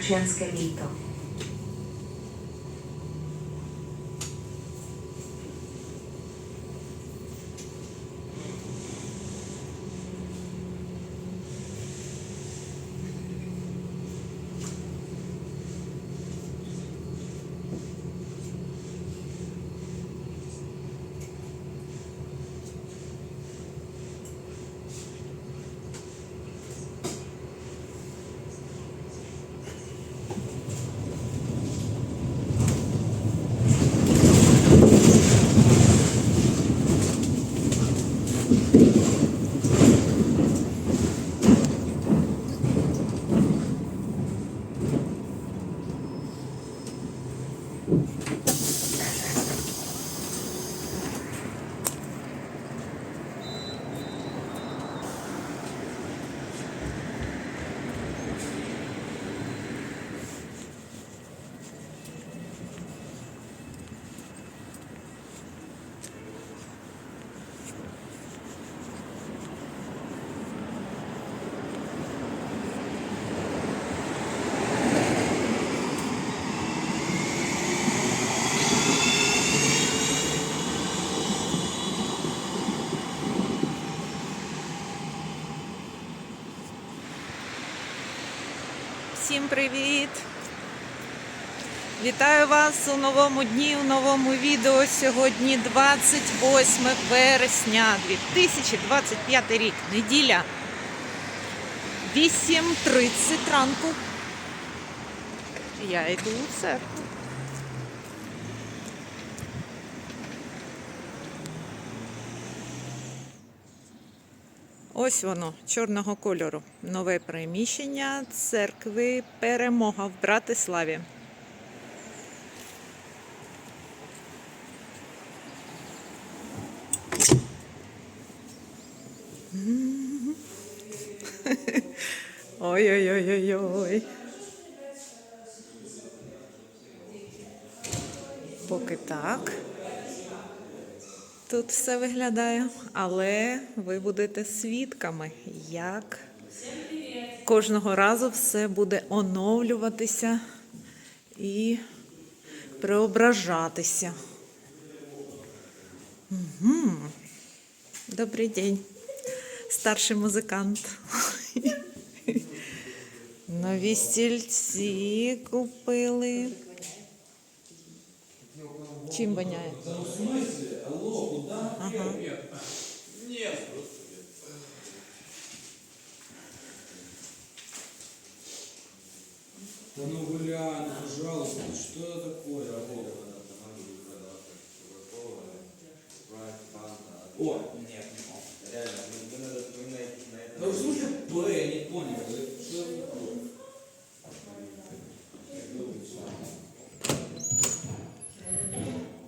Chance can be привіт! Вітаю вас у новому дні, у новому відео. Сьогодні 28 вересня 2025 рік. Неділя. 8.30 ранку. Я йду у церкву. Ось воно, чорного кольору. Нове приміщення церкви Перемога в Братиславі. Ой-ой-ой-ой-ой. Поки так. Тут все виглядає, але ви будете свідками, як кожного разу все буде оновлюватися і преображатися. Угу. Добрий день, старший музикант. Нові стільці купили. Чим воняє? Ага. Да ну гуляй, ну пожалуйста, что это такое? О, нет, не Реально, вы, вы, надо, вы на, на это... Ну, в смысле, Б, я не понял.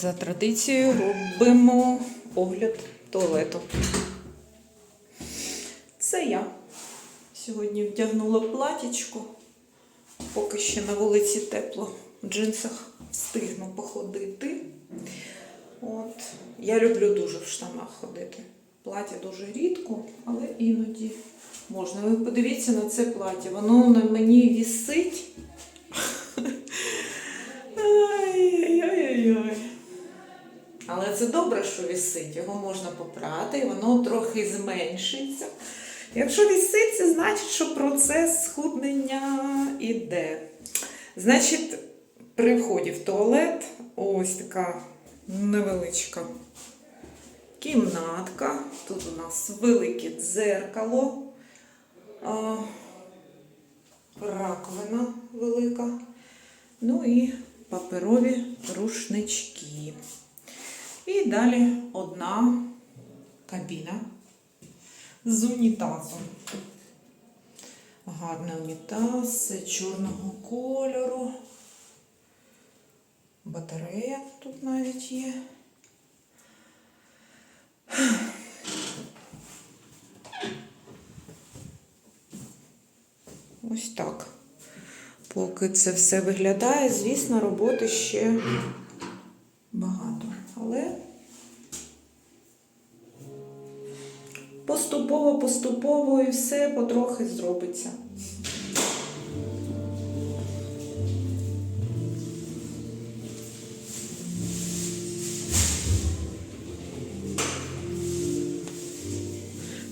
За традицією робимо огляд туалету. Це я. Сьогодні вдягнула платічко, поки ще на вулиці тепло. В джинсах встигну походити. От. Я люблю дуже в штанах ходити. Плаття дуже рідко, але іноді можна. Ви подивіться на це плаття. Воно на мені вісить. Але це добре, що вісить. Його можна попрати, і воно трохи зменшиться. Якщо вісить, це значить, що процес схуднення іде. Значить, при вході в туалет ось така невеличка кімнатка. Тут у нас велике дзеркало, раковина велика. Ну і паперові рушнички. І далі одна кабіна з унітазом. Гарний унітаз чорного кольору. Батарея тут навіть є. Ось так. Поки це все виглядає, звісно, роботи ще багато. Поступово, поступово і все потрохи зробиться.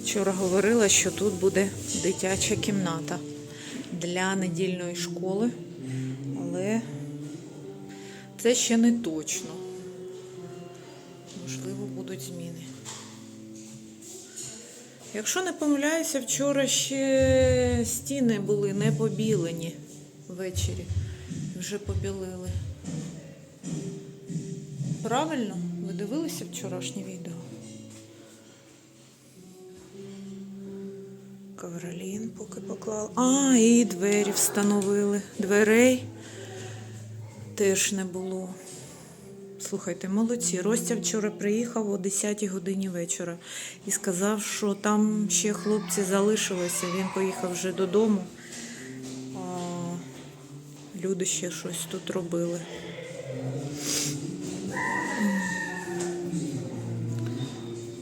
Вчора говорила, що тут буде дитяча кімната для недільної школи, але це ще не точно. Якщо не помиляюся, вчора ще стіни були не побілені ввечері. Вже побілили. Правильно? Ви дивилися вчорашнє відео? Ковролін поки поклали. А, і двері встановили. Дверей теж не було. Слухайте, молодці. Ростя вчора приїхав о 10 годині вечора і сказав, що там ще хлопці залишилися. Він поїхав вже додому. А люди ще щось тут робили.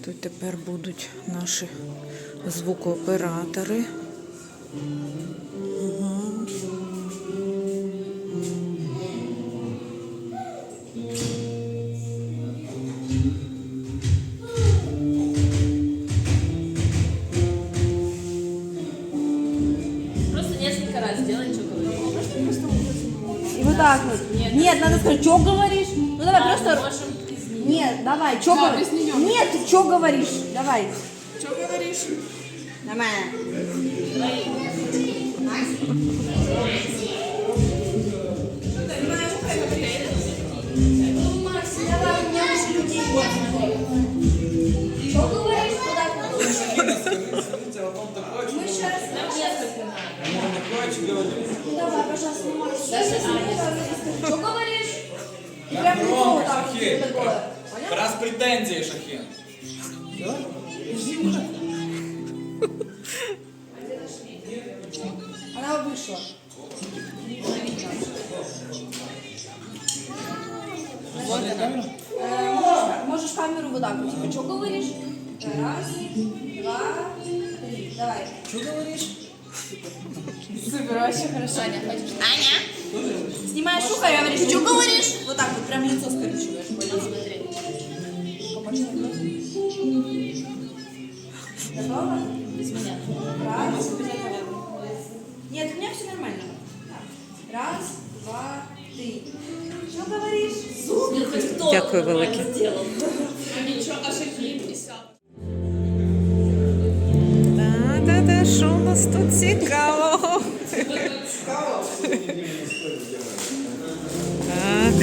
Тут тепер будуть наші звукооператори. Вот так вот. Нет, надо сказать, что говоришь? Ну давай просто. Можем изменить. Нет, давай, что говоришь? Нет, что говоришь? Давай. Что говоришь? Давай. Что Скажите, а потом такое, что Мы сейчас. такое, что говорю. Ну давай, пожалуйста, Макс. Что говоришь? И прям лицо вот так вот Шахи. такое. Понял? Раз претензии, Шахин. Она вышла. Вот она. Э, можешь, можешь камеру вот так вот. Типа, что говоришь? Раз, два, три. Давай. Что говоришь? Супер, вообще хорошо. Аня, хочешь? Аня? Снимаешь ухо и говоришь, что говоришь? Вот так вот, прям лицо скрючиваешь. Понял? Побольше наклонись. Готова? Без меня. Раз. Нет, у меня все нормально. Так. Раз, два, три. Что говоришь? Ну, хоть кто Дякую велике. сделал. Ничего, а що у нас тут цікавого? Так.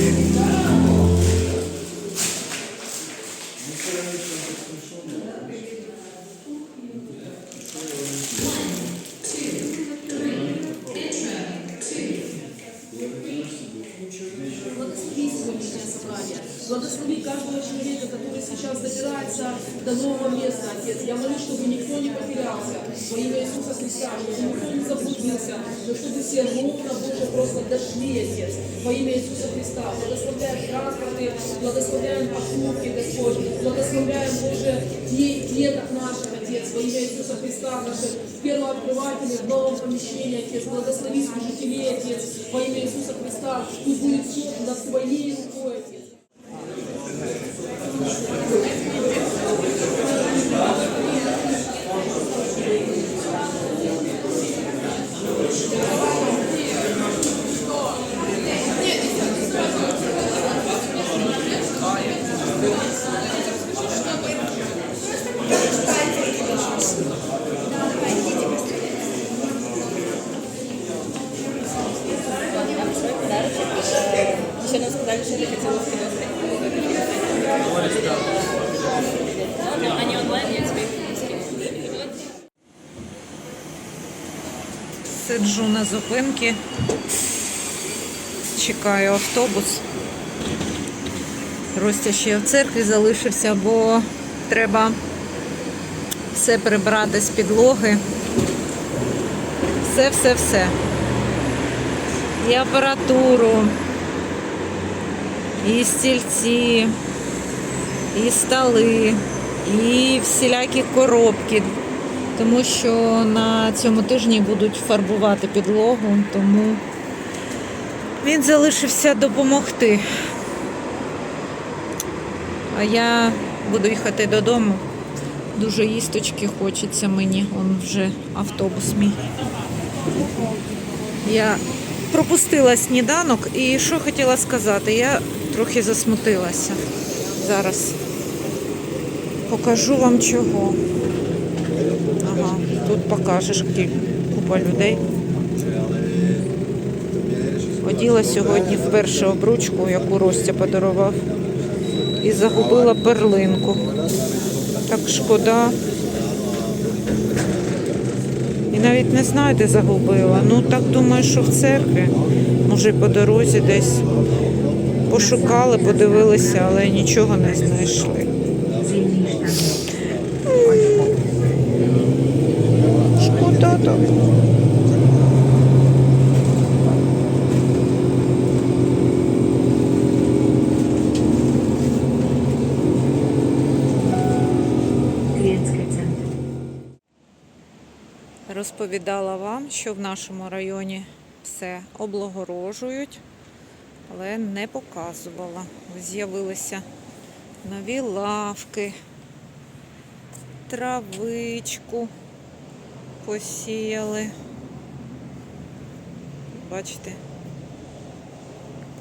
Благослови каждого человека, который сейчас добирается до нового места, Отец. Я молю, чтобы никто не потерялся во имя Иисуса Христа, чтобы никто не заблудился, но чтобы все ровно, Боже, просто дошли, Отец, во имя Иисуса Христа. Благословляем транспорты, благословляем покупки, Господь, благословляем, Боже, де- деток наших, Отец, во имя Иисуса Христа, наших первооткрывателей в новом помещении, Отец. Благослови служителей, Отец, во имя Иисуса Христа. Пусть будет все над Твоей Зупинці. Чекаю автобус. Ростя ще в церкві залишився, бо треба все прибрати з підлоги. Все, все, все. І апаратуру, і стільці, і столи, і всілякі коробки. Тому що на цьому тижні будуть фарбувати підлогу, тому він залишився допомогти. А я буду їхати додому. Дуже їсточки хочеться мені. Он вже автобус мій. Я пропустила сніданок і що хотіла сказати, я трохи засмутилася. Зараз покажу вам чого. Тут покажеш купа людей. Оділа сьогодні вперше обручку, яку Ростя подарував, і загубила перлинку. Так шкода. І навіть не знаю, де загубила. Ну так думаю, що в церкві. Може, по дорозі десь пошукали, подивилися, але нічого не знайшли. Centrum. Розповідала вам, що в нашому районі все облагорожують, але не показувала. З'явилися нові лавки, травичку посіяли. Бачите,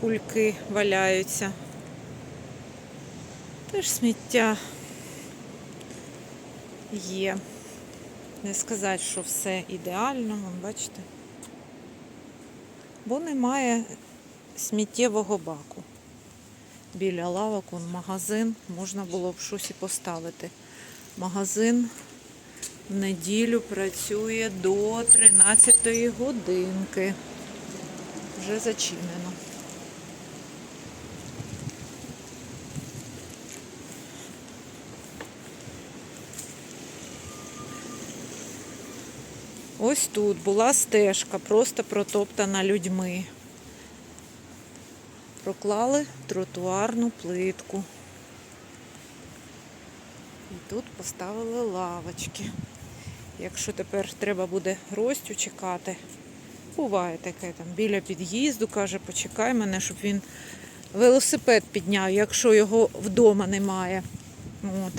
кульки валяються. Теж сміття є. Не сказати, що все ідеально, бачите. Бо немає сміттєвого баку. Біля лавок вон магазин, можна було б щось і поставити. Магазин в неділю працює до 13 годинки. Вже зачинено. Ось тут була стежка, просто протоптана людьми. Проклали тротуарну плитку. І тут поставили лавочки. Якщо тепер треба буде гостю чекати, буває таке там біля під'їзду, каже, почекай мене, щоб він велосипед підняв, якщо його вдома немає. От.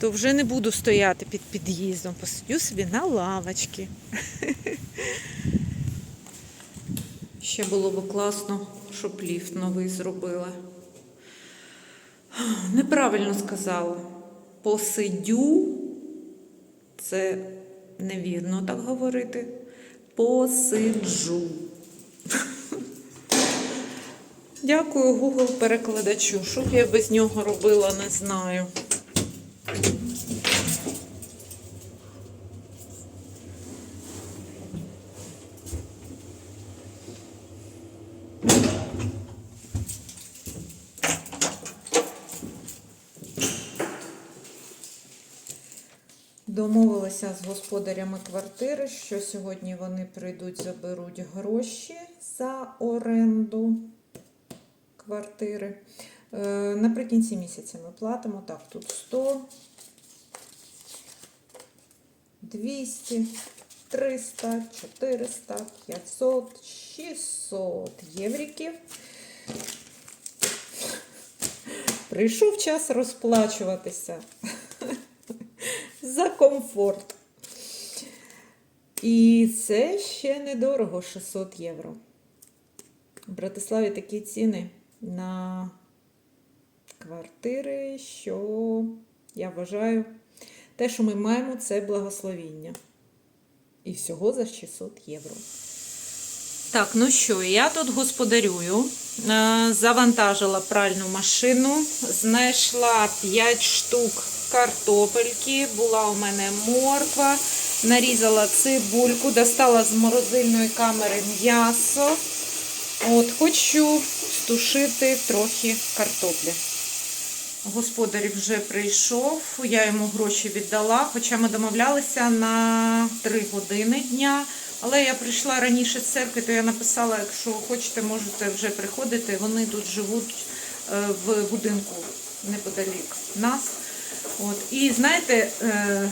То вже не буду стояти під під'їздом, посидю собі на лавочці. Ще було б класно, щоб ліфт новий зробили. Неправильно сказала. Посидю. Це невірно так говорити. Посиджу. Дякую Google перекладачу. Що б я без нього робила, не знаю. Домовилася з господарями квартири, що сьогодні вони прийдуть, заберуть гроші за оренду квартири. Е, Наприкінці місяця ми платимо. Так, тут 100, 200, 300, 400, 500, 600 євриків. Прийшов час розплачуватися за комфорт. І це ще недорого 600 євро. В Братиславі такі ціни на квартири, що я вважаю, те, що ми маємо, це благословіння. І всього за 600 євро. Так, ну що, я тут господарюю. Е, Завантажила пральну машину, знайшла 5 штук картопельки, була у мене морква, нарізала цибульку, достала з морозильної камери м'ясо. От, хочу стушити трохи картоплі. Господар вже прийшов, я йому гроші віддала, хоча ми домовлялися на 3 години дня. Але я прийшла раніше з церкви, то я написала, якщо хочете, можете вже приходити. Вони тут живуть е, в будинку неподалік нас. От. І знаєте, е,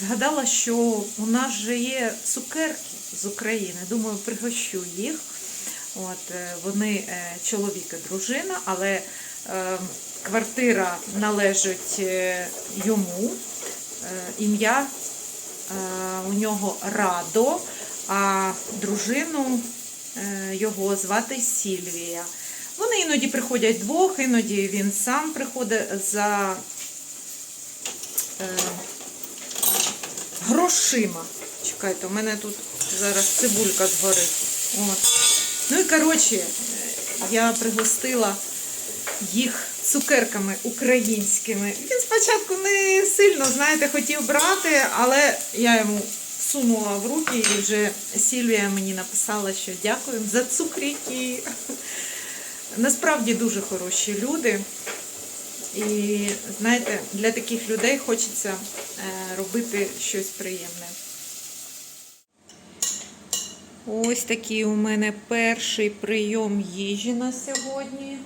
згадала, що у нас же є цукерки з України. Думаю, пригощу їх. От, е, вони е, чоловік і дружина, але е, квартира належить е, йому. Ім'я у нього Радо, а дружину його звати Сільвія. Вони іноді приходять двох, іноді він сам приходить за грошима. Чекайте, у мене тут зараз цибулька згорить. От. Ну і коротше, я пригостила їх цукерками українськими. Він спочатку не сильно, знаєте, хотів брати, але я йому всунула в руки і вже Сільвія мені написала, що дякую за цукріки. Насправді дуже хороші люди. І знаєте, для таких людей хочеться е, робити щось приємне. Ось такий у мене перший прийом їжі на сьогодні.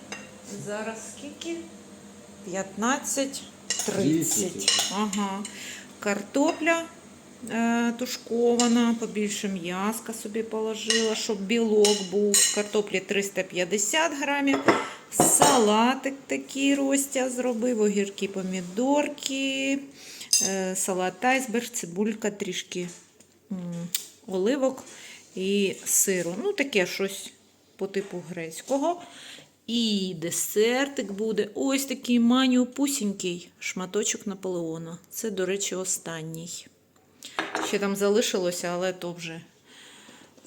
Зараз скільки? 15.30. Ага. Картопля тушкована, побільше м'яска собі положила, щоб білок був. Картоплі 350 грамів. Салатик такий Ростя зробив, огірки, помідорки, е, салат айсберг, цибулька, трішки оливок і сиру. Ну, таке щось по типу грецького. І десертик буде ось такий манюпусінький шматочок Наполеона. Це, до речі, останній. Ще там залишилося, але то вже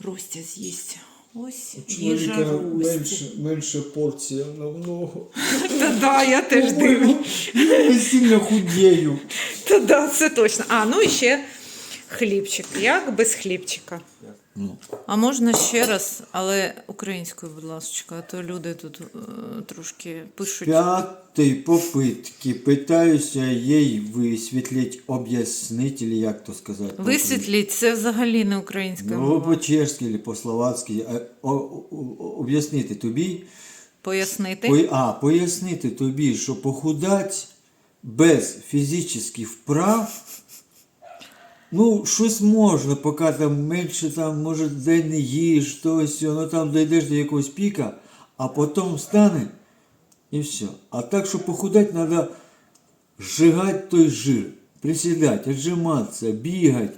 Ростя з'їсть. Ось їжа Рості. менше, менше порція намного. Та да, я теж дивлюсь. Я сильно худею. Та да, це точно. А, ну і ще хлібчик. Як без хлібчика? Ну. А можна ще раз, але українською, будь ласка, а то люди тут е, трошки пишуть. П'ятої попитки питаюся їй висвітліть, об'яснить, или як то сказати. Висвітліть, це взагалі не українська Ну, мова. по-чешськи, або по-словацьки. А, о- о- Об'яснити тобі, Пояснити. по- а, пояснити тобі, що похудати без фізичних вправ, ну, щось можна, поки там менше, там, може, день не їж, то сьо, ну там дійдеш до якогось піка, а потім встане і все. А так, що похудати, треба зжигати той жир, присідати, віджиматися, бігати.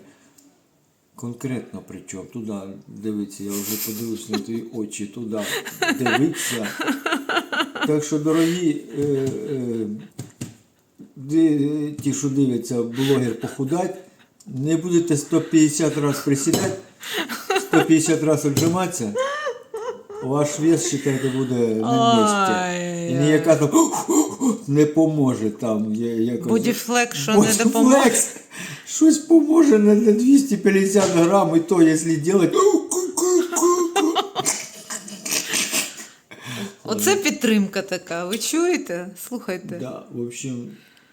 Конкретно причому, туди дивитися, я вже подивився на твої очі, туди дивитися. Так що, дорогі е, е, ті, що дивляться, блогер похудать, не будете 150 разів присідати, 150 разів віджиматися, ваш вес, вважайте, буде на місці. І ніяка там не поможе там. якось- Бодіфлекс, що не допоможе. Щось поможе на, на 250 грам, і то, якщо робити. Оце підтримка така. Ви чуєте? Слухайте. Да, в общем,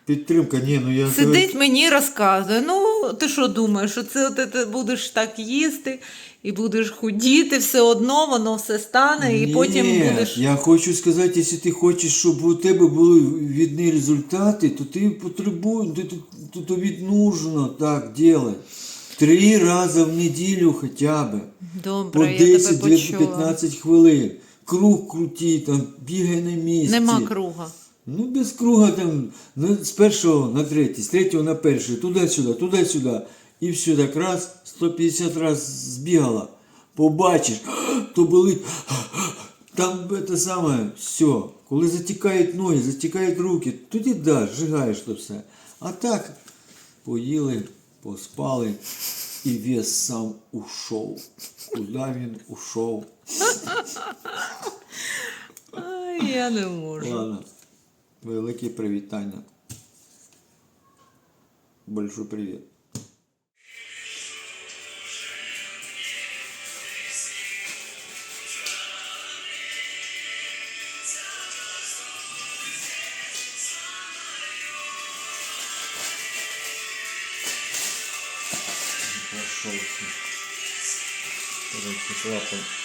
підтримка, ні, ну я Сидить мені розказує. Ну, ти що думаєш, що це ти, ти будеш так їсти і будеш худіти, все одно воно все стане, і Ні, потім будеш. Я хочу сказати, якщо ти хочеш, щоб у тебе були видні результати, то ти потребуєш, то, то, то тобі нужно так робити. Три рази в неділю хоча б. По Добре, я тебе почула. 10-15 хвилин. Круг крути, там, бігай на місці. Нема круга. Ну, без круга там з першого на третій, з третього на перший, туди-сюди, туди-сюди. І все так раз, 150 раз збігала. Побачиш, то болить. Там це саме, все. Коли затікають ноги, затікають руки, тоді да, зжигаєш то все. А так, поїли, поспали, і вес сам ушов. Куди він ушов? Ай, я не можу. Ладно. Великі привітання. Большой привет. Прошелся. Короче, клапан.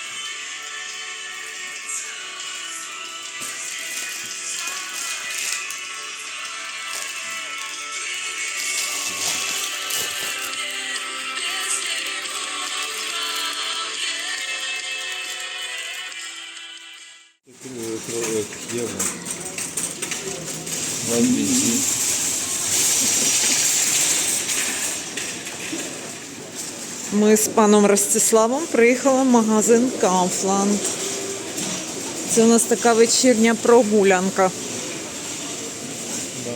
Паном Ростиславом приїхала в магазин Kaufland. Це у нас така вечірня прогулянка. Да.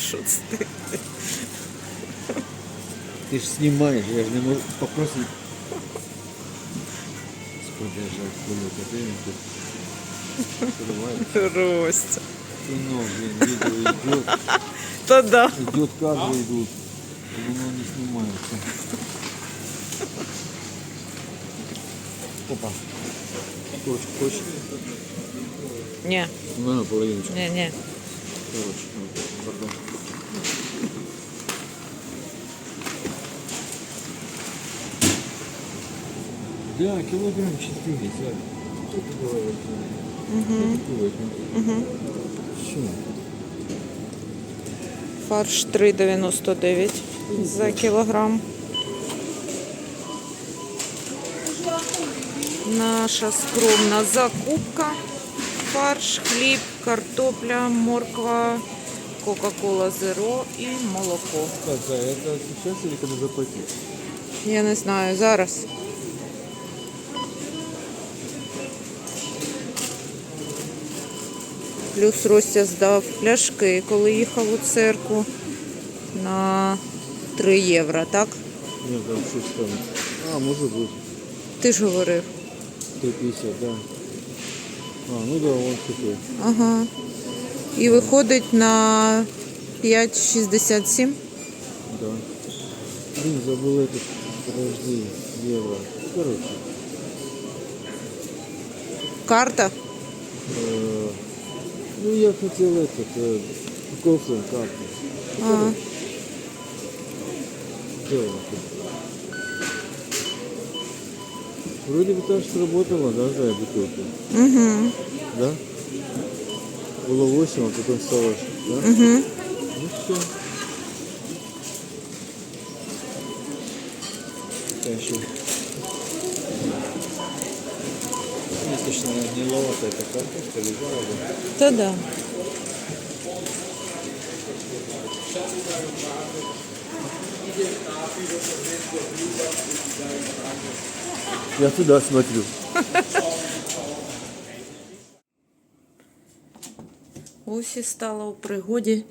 Що це ти? Ты же снимаешь, я же не могу попросить. Подержать хули, картину тут. Срывает. Ростя. Кино, блин, видео идет, Та да. идет кадры идут, и оно не снимается. Опа. Короче, хочешь? Ні, Ну, на половиночку. ні, ні. Короче, Да, килограмм 4, Зая. Что ты говоришь? Угу. Угу. Все. Фарш 3,99 за кілограм. Наша скромна закупка. Фарш, хліб, картопля, морква, Кока-Кола Зеро і молоко. Так, это сейчас или когда заплатить? Я не знаю, зараз. Плюс Ростя здав пляшки, коли їхав у церкву на 3 євро, так? Нет, там что там. А, может быть. Ти ж говорив. 350, да. А, ну да, он такой. Ага. І виходить на 5,67. Да. Блин, забыл этот. Подожди, евро. Короче. Карта. э, ну, я хотел этот. Э, Кофлин карту. А, Сделал. Вроде бы так сработало, да, за бутылку? угу. Да? Было 8, а потом стало 6, да? Угу. Ну все. еще. Достаточно гниловатая эта картошка лежала бы. Та да. Я туда смотрю. Ось і стала у пригоді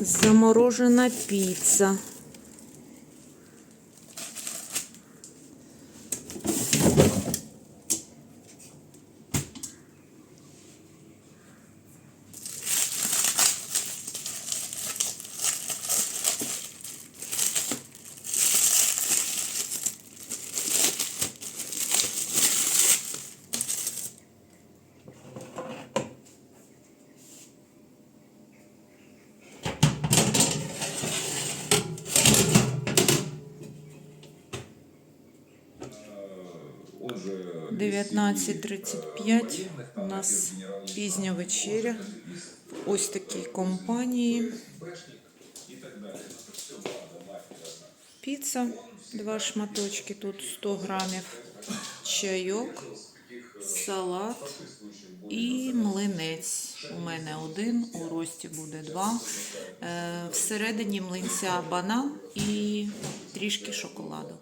заморожена піца. 19.35. У нас пізня вечеря. В ось такій компанії. Піца, два шматочки, тут 100 грамів, чайок, салат і млинець. У мене один, у рості буде два. Е, Всередині млинця банан і трішки шоколаду.